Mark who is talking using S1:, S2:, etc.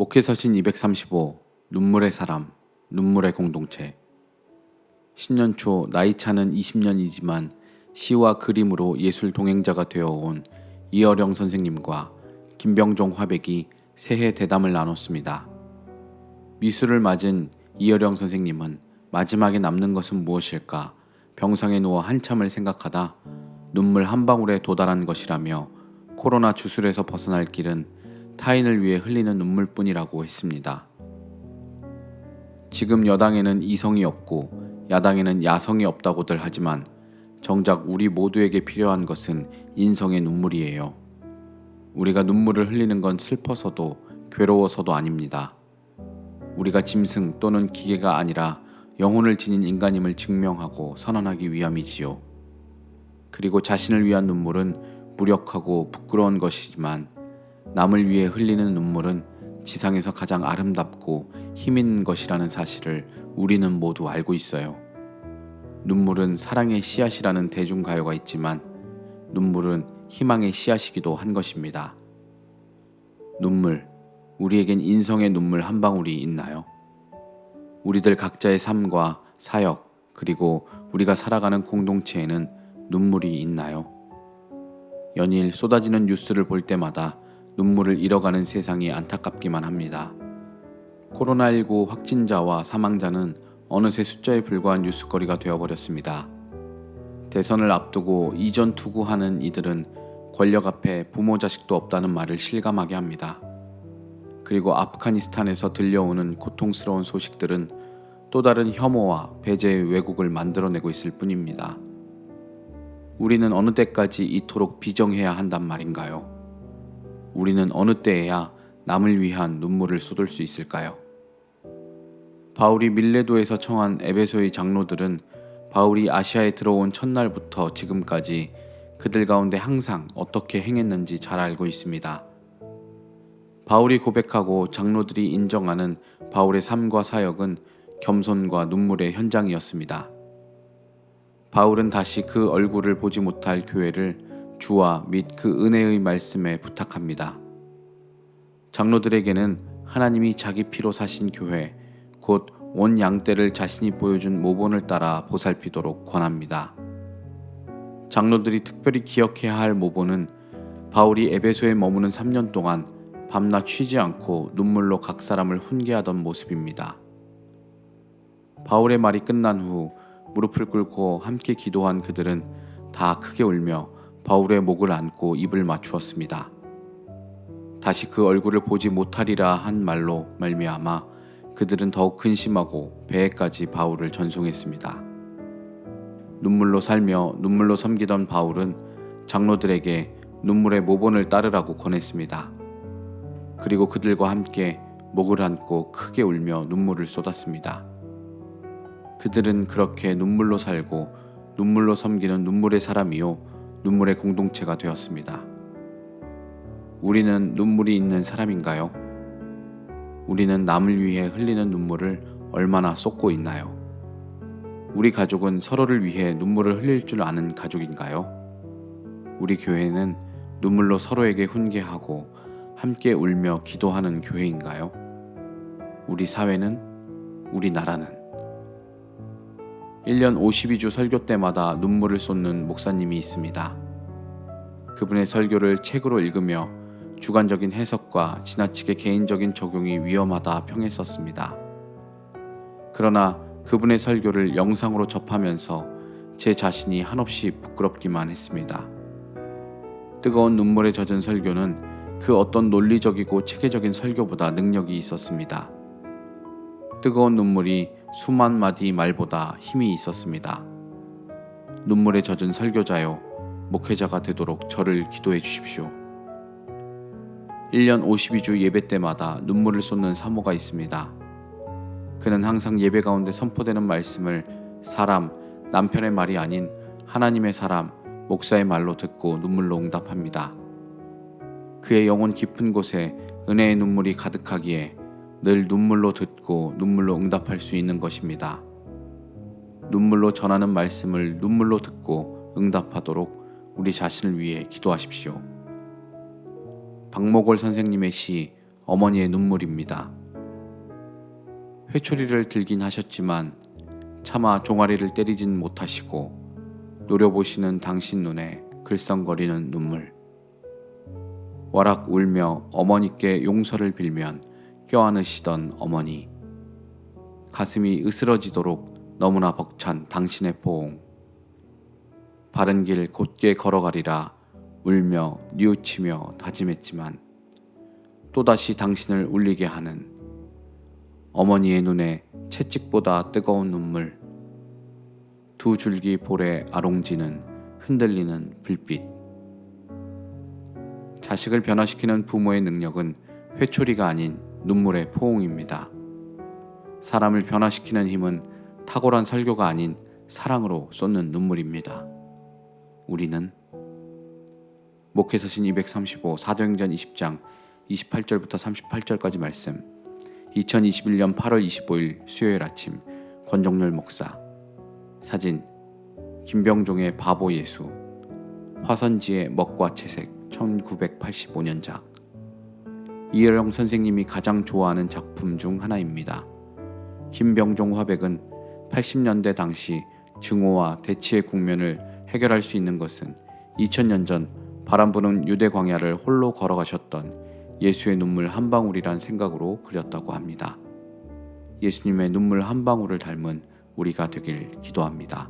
S1: 목회서신 235 눈물의 사람 눈물의 공동체 신년 초 나이 차는 20년이지만 시와 그림으로 예술 동행자가 되어온 이어령 선생님과 김병종 화백이 새해 대담을 나눴습니다. 미술을 맞은 이어령 선생님은 마지막에 남는 것은 무엇일까 병상에 누워 한참을 생각하다 눈물 한 방울에 도달한 것이라며 코로나 주술에서 벗어날 길은 타인을 위해 흘리는 눈물뿐이라고 했습니다. 지금 여당에는 이성이 없고 야당에는 야성이 없다고들 하지만 정작 우리 모두에게 필요한 것은 인성의 눈물이에요. 우리가 눈물을 흘리는 건 슬퍼서도 괴로워서도 아닙니다. 우리가 짐승 또는 기계가 아니라 영혼을 지닌 인간임을 증명하고 선언하기 위함이지요. 그리고 자신을 위한 눈물은 무력하고 부끄러운 것이지만 남을 위해 흘리는 눈물은 지상에서 가장 아름답고 힘 있는 것이라는 사실을 우리는 모두 알고 있어요. 눈물은 사랑의 씨앗이라는 대중가요가 있지만 눈물은 희망의 씨앗이기도 한 것입니다. 눈물, 우리에겐 인성의 눈물 한 방울이 있나요? 우리들 각자의 삶과 사역, 그리고 우리가 살아가는 공동체에는 눈물이 있나요? 연일 쏟아지는 뉴스를 볼 때마다 눈물을 잃어가는 세상이 안타깝기만 합니다. 코로나19 확진자와 사망자는 어느새 숫자에 불과한 뉴스거리가 되어버렸습니다. 대선을 앞두고 이전 투구하는 이들은 권력 앞에 부모 자식도 없다는 말을 실감하게 합니다. 그리고 아프가니스탄에서 들려오는 고통스러운 소식들은 또 다른 혐오와 배제의 왜곡을 만들어내고 있을 뿐입니다. 우리는 어느 때까지 이토록 비정해야 한단 말인가요? 우리는 어느 때에야 남을 위한 눈물을 쏟을 수 있을까요? 바울이 밀레도에서 청한 에베소의 장로들은 바울이 아시아에 들어온 첫날부터 지금까지 그들 가운데 항상 어떻게 행했는지 잘 알고 있습니다. 바울이 고백하고 장로들이 인정하는 바울의 삶과 사역은 겸손과 눈물의 현장이었습니다. 바울은 다시 그 얼굴을 보지 못할 교회를 주와 및 그 은혜의 말씀에 부탁합니다. 장로들에게는 하나님이 자기 피로 사신 교회, 곧 온 양떼를 자신이 보여준 모본을 따라 보살피도록 권합니다. 장로들이 특별히 기억해야 할 모본은 바울이 에베소에 머무는 3년 동안 밤낮 쉬지 않고 눈물로 각 사람을 훈계하던 모습입니다. 바울의 말이 끝난 후 무릎을 꿇고 함께 기도한 그들은 다 크게 울며 바울의 목을 안고 입을 맞추었습니다. 다시 그 얼굴을 보지 못하리라 한 말로 말미암아 그들은 더욱 근심하고 배에까지 바울을 전송했습니다. 눈물로 살며 눈물로 섬기던 바울은 장로들에게 눈물의 모본을 따르라고 권했습니다. 그리고 그들과 함께 목을 안고 크게 울며 눈물을 쏟았습니다. 그들은 그렇게 눈물로 살고 눈물로 섬기는 눈물의 사람이요 눈물의 공동체가 되었습니다. 우리는 눈물이 있는 사람인가요? 우리는 남을 위해 흘리는 눈물을 얼마나 쏟고 있나요? 우리 가족은 서로를 위해 눈물을 흘릴 줄 아는 가족인가요? 우리 교회는 눈물로 서로에게 훈계하고 함께 울며 기도하는 교회인가요? 우리 사회는 우리 나라는 1년 52주 설교 때마다 눈물을 쏟는 목사님이 있습니다. 그분의 설교를 책으로 읽으며 주관적인 해석과 지나치게 개인적인 적용이 위험하다 평했었습니다. 그러나 그분의 설교를 영상으로 접하면서 제 자신이 한없이 부끄럽기만 했습니다. 뜨거운 눈물에 젖은 설교는 그 어떤 논리적이고 체계적인 설교보다 능력이 있었습니다. 뜨거운 눈물이 수만 마디 말보다 힘이 있었습니다. 눈물에 젖은 설교자요, 목회자가 되도록 저를 기도해 주십시오. 1년 52주 예배 때마다 눈물을 쏟는 사모가 있습니다. 그는 항상 예배 가운데 선포되는 말씀을 사람, 남편의 말이 아닌 하나님의 사람, 목사의 말로 듣고 눈물로 응답합니다. 그의 영혼 깊은 곳에 은혜의 눈물이 가득하기에 늘 눈물로 듣고 눈물로 응답할 수 있는 것입니다. 눈물로 전하는 말씀을 눈물로 듣고 응답하도록 우리 자신을 위해 기도하십시오. 박목월 선생님의 시 어머니의 눈물입니다. 회초리를 들긴 하셨지만 차마 종아리를 때리진 못하시고 노려보시는 당신 눈에 글썽거리는 눈물. 와락 울며 어머니께 용서를 빌면 껴안으시던 어머니. 가슴이 으스러지도록 너무나 벅찬 당신의 포옹. 바른 길 곧게 걸어가리라 울며 뉘우치며 다짐했지만 또다시 당신을 울리게 하는 어머니의 눈에 채찍보다 뜨거운 눈물 두 줄기 볼에 아롱지는 흔들리는 불빛 자식을 변화시키는 부모의 능력은 회초리가 아닌 눈물의 포옹입니다. 사람을 변화시키는 힘은 탁월한 설교가 아닌 사랑으로 쏟는 눈물입니다. 우리는 목회서신 235 사도행전 20장 28절부터 38절까지 말씀 2021년 8월 25일 수요일 아침 권정열 목사 사진 김병종의 바보 예수 화선지의 먹과 채색 1985년작 이혜령 선생님이 가장 좋아하는 작품 중 하나입니다. 김병종 화백은 80년대 당시 증오와 대치의 국면을 해결할 수 있는 것은 2000년 전 바람 부는 유대 광야를 홀로 걸어가셨던 예수의 눈물 한 방울이란 생각으로 그렸다고 합니다. 예수님의 눈물 한 방울을 닮은 우리가 되길 기도합니다.